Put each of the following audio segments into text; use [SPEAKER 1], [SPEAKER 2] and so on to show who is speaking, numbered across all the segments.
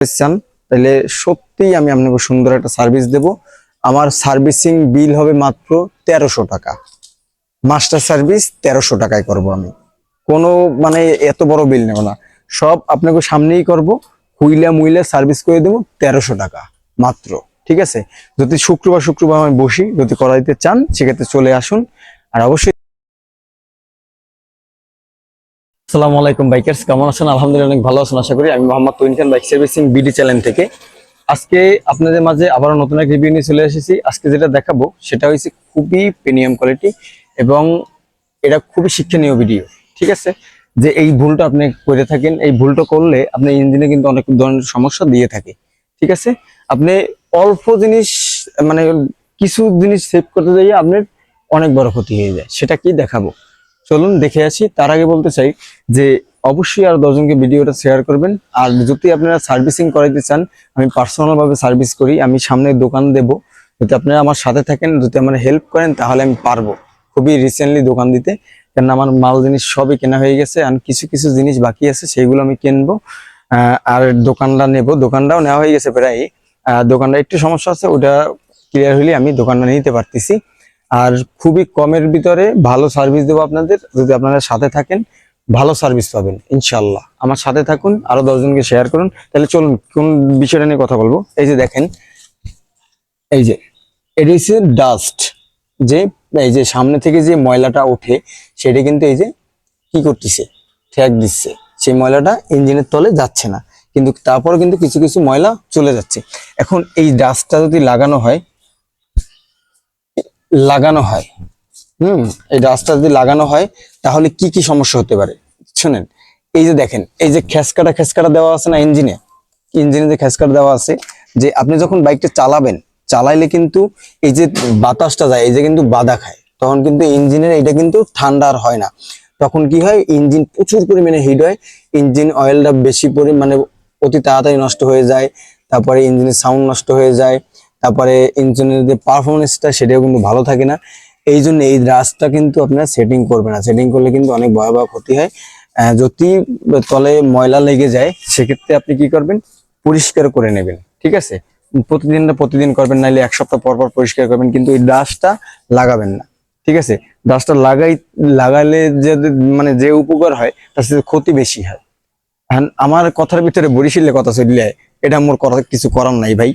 [SPEAKER 1] চান তাহলে সত্যিই আমি আপনাকে সুন্দর একটা সার্ভিস দেব। আমার সার্ভিসিং বিল হবে মাত্র তেরোশো টাকা। মাস্টার সার্ভিস তেরোশো টাকায় করব আমি। কোনো মানে এত বড় বিল নেব না। সব আপনাকে সামনেই করব। হুইলা মুইলা সার্ভিস করে দেবো তেরোশো টাকা মাত্র। ঠিক আছে? যদি শুক্রবার শুক্রবার আমি বসি, যদি করাইতে চান, সেক্ষেত্রে চলে আসুন। আর অবশ্যই আসসালামু আলাইকুম, বাইকার্স। কেমন আছেন? আলহামদুলিল্লাহ অনেক ভালো আছেন, আশা করি। আমি Mohammad Tuin Khan, bike servicing BD channel থেকে। আজকে আপনাদের মাঝে আবারও নতুন এক রিভিউ নিয়ে চলে এসেছি। আজকে যেটা দেখাবো, সেটা হচ্ছে খুবই প্রিমিয়াম কোয়ালিটি এবং এটা খুবই শিক্ষণীয় ভিডিও ঠিক আছে? যে এই ভুলটা আপনি করে থাকেন, এই ভুলটা করলে আপনার ইঞ্জিনে কিন্তু অনেক ধরনের সমস্যা দিয়ে থাকে, ঠিক আছে? আপনি অল্প জিনিস মানে কিছু জিনিস সেভ করতে যাইয়ে আপনার অনেক বড় ক্ষতি হয়ে যায়, সেটা কি দেখাবো? চলুন দেখে আসি। তার আগে বলতে চাই যে অবশ্যই আর দশজনকে ভিডিওটা শেয়ার করবেন। আর যদি আপনারা সার্ভিসিং করাইতে চান, আমি পার্সোনাল ভাবে সার্ভিস করি, আমি সামনে দোকান দেব। যদি আপনারা আমার সাথে থাকেন, যদি আমার হেল্প করেন, তাহলে আমি পারব। খুবই রিসেন্টলি দোকান দিতে। কেন আমার মাল জিনিস সবই কেনা হয়ে গেছে আর কিছু কিছু জিনিস বাকি আছে সেইগুলো আমি কিনবো। আর দোকানটা নেব। দোকানটাও নেওয়া হয়ে গেছে প্রায় দোকানটা একটু সমস্যা আছে, ওটা ক্লিয়ার হলে আমি দোকানটা নিতে পারতেছি। আর খুবই কমের ভিতরে ভালো সার্ভিস দেবো আপনাদের। যদি আপনারা সাথে থাকেন, ভালো সার্ভিস পাবেন ইনশাল্লাহ আমার সাথে থাকুন, আরও দশজনকে শেয়ার করুন। তাহলে চলুন, কোন বিষয়টা নিয়ে কথা বলব? এই যে দেখেন, এই যে এটা হচ্ছে ডাস্ট যে, এই যে সামনে থেকে যে ময়লাটা ওঠে, সেটা কিন্তু এই যে কি করতেছে? ঠেক দিচ্ছে। সেই ময়লাটা ইঞ্জিনের তলে যাচ্ছে না। কিন্তু তারপরে কিন্তু কিছু কিছু ময়লা চলে যাচ্ছে। এখন এই ডাস্টটা যদি লাগানো হয় লাগানো হয়। হুম, এই ডাস্টটা যদি লাগানো হয়, তাহলে কি কি সমস্যা হতে পারে? শুনেন, এই যে দেখেন, এই যে খেসকাটা খেসকাটা দেওয়া আছে না ইঞ্জিনে? ইঞ্জিনে যে খেসকাটা দেওয়া আছে, যে আপনি যখন বাইকটা চালাবেন, চালাইলে কিন্তু এই যে বাতাসটা যায়, এই যে কিন্তু বাধা খায়। তখন কিন্তু ইঞ্জিনের এটা কিন্তু ঠান্ডা আর হয় না। তখন কি হয়, ইঞ্জিন প্রচুর পরিমাণে হিট হয়, ইঞ্জিন অয়েলটা বেশি পরিমাণে অতি তাড়াতাড়ি নষ্ট হয়ে যায়, তারপরে ইঞ্জিনের সাউন্ড নষ্ট হয়ে যায় তারপরে ইঞ্জিনের যে পারফরমেন্সটা সেটাও কিন্তু ভালো থাকে না। এই জন্য এই রাস্তা কিন্তু আপনার সেটিং করবে না। সেটিং করলে কিন্তু অনেক ভয়াবহ ক্ষতি হয়। যদি তলে ময়লা লেগে যায়, সেক্ষেত্রে আপনি কি করবেন? পরিষ্কার করে নেবেন। ঠিক আছে? প্রতিদিনটা প্রতিদিন করবেন, নাহলে এক সপ্তাহ পর পর পরিষ্কার করবেন, কিন্তু এই ডাস্টটা লাগাবেন না। ঠিক আছে? ডাস্টটা লাগাই, লাগালে যে মানে যে উপকার হয়, তার সাথে ক্ষতি বেশি হয়। আমার কথার ভিতরে বরিশালের কথা চললে এটা মোর কথা কিছু করার নাই ভাই।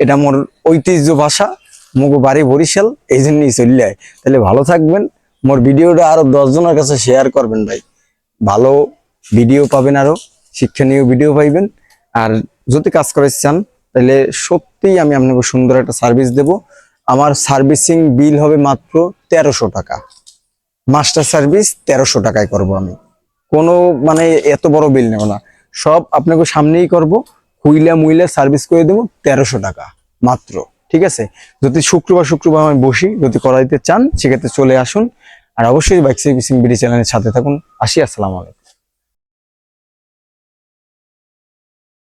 [SPEAKER 1] এটা মোর ঐতিহ্য ভাষা, মুগো বাড়ি বরিশাল, এই জন্যই চললে। তাহলে ভালো থাকবেন, মোর ভিডিওটা আরও দশজনের কাছে শেয়ার করবেন ভাই। ভালো ভিডিও পাবেন আরও, শিক্ষণীয় ভিডিও পাইবেন। আর যদি কাজ করে চান, তাহলে সত্যিই আমি আপনাকে সুন্দর একটা সার্ভিস দেব। আমার সার্ভিসিং বিল হবে মাত্র তেরোশো টাকা। মাস্টার সার্ভিস তেরোশো টাকায় করব আমি। কোনো মানে এত বড় বিল নেব না। সব আপনাকে সামনেই করব। হুইলা মুইলা সার্ভিস করে দেবো তেরোশো টাকা মাত্র, ঠিক আছে? যদি শুক্রবার শুক্রবার আমি বসি, যদি করাইতে চান, সেক্ষেত্রে চলে আসুন। আর অবশ্যই বাইক সার্ভিসিং বিডি চ্যানেলের সাথে থাকুন। আসি, আসসালামু আলাইকুম।